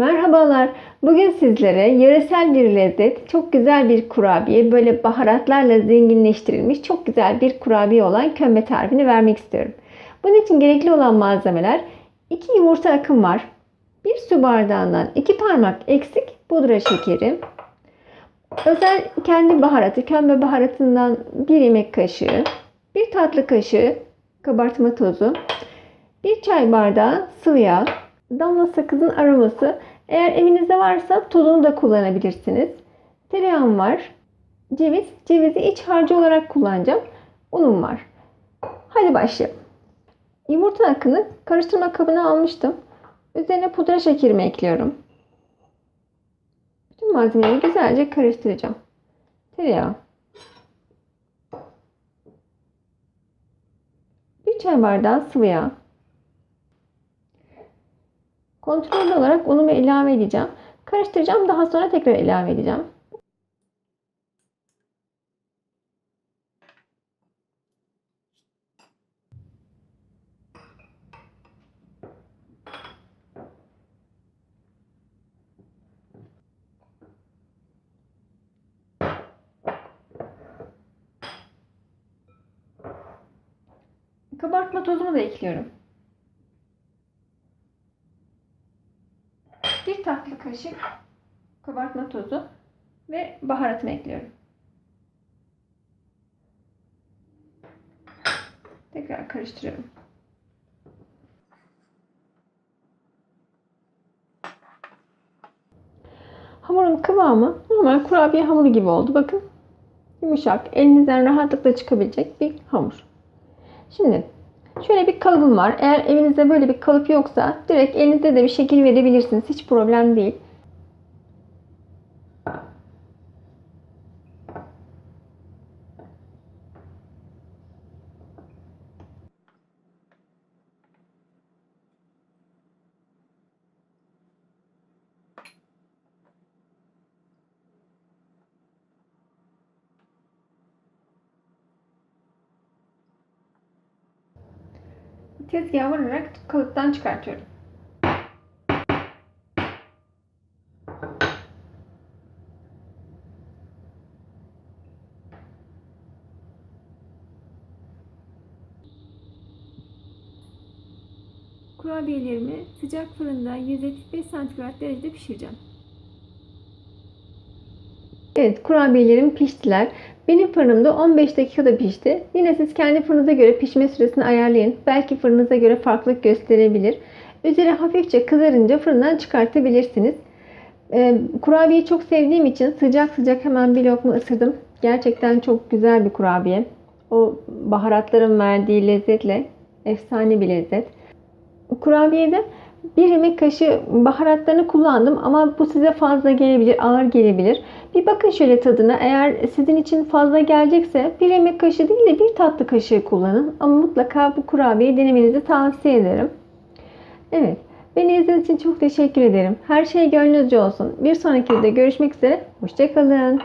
Merhabalar. Bugün sizlere yöresel bir lezzet, çok güzel bir kurabiye, böyle baharatlarla zenginleştirilmiş çok güzel bir kurabiye olan kömbe tarifini vermek istiyorum. Bunun için gerekli olan malzemeler 2 yumurta akım var. 1 su bardağından 2 parmak eksik pudra şekeri. Özel kendi baharatı, kömbe baharatından 1 yemek kaşığı, 1 tatlı kaşığı kabartma tozu, 1 çay bardağı sıvı yağ, damla sakızın aroması. Eğer evinizde varsa tozunu da kullanabilirsiniz. Tereyağım var. Ceviz. Cevizi iç harcı olarak kullanacağım. Unum var. Hadi başlayalım. Yumurta akını karıştırma kabına almıştım. Üzerine pudra şekerimi ekliyorum. Bütün malzemeleri güzelce karıştıracağım. Tereyağı. Bir çay bardağı sıvı yağ. Kontrollü olarak unumu ilave edeceğim. Karıştıracağım. Daha sonra tekrar ilave edeceğim. Kabartma tozumu da ekliyorum. Bir tatlı kaşık kabartma tozu ve baharatımı ekliyorum. Tekrar karıştırıyorum. Hamurun kıvamı normal kurabiye hamuru gibi oldu. Bakın yumuşak, elinizden rahatlıkla çıkabilecek bir hamur. Şimdi Şöyle bir kalıbım var. Eğer evinizde böyle bir kalıp yoksa direkt elinizde de bir şekil verebilirsiniz. Hiç problem değil. Tezgaha vurarak kalıptan çıkartıyorum. Kurabiyelerimi sıcak fırında 175 santigrat derecede pişireceğim. Evet kurabiyelerim piştiler. Benim fırınımda 15 dakikada pişti. Yine siz kendi fırınıza göre pişme süresini ayarlayın. Belki fırınıza göre farklılık gösterebilir. Üzeri hafifçe kızarınca fırından çıkartabilirsiniz. Ee, kurabiyeyi çok sevdiğim için sıcak sıcak hemen bir lokma ısırdım. Gerçekten çok güzel bir kurabiye. O baharatların verdiği lezzetle efsane bir lezzet. Kurabiyede bir yemek kaşığı baharatlarını kullandım ama bu size fazla gelebilir, ağır gelebilir. Bir bakın şöyle tadına. Eğer sizin için fazla gelecekse bir yemek kaşığı değil de bir tatlı kaşığı kullanın. Ama mutlaka bu kurabiyeyi denemenizi tavsiye ederim. Evet. Beni izlediğiniz için çok teşekkür ederim. Her şey gönlünüzce olsun. Bir sonraki videoda görüşmek üzere. Hoşçakalın.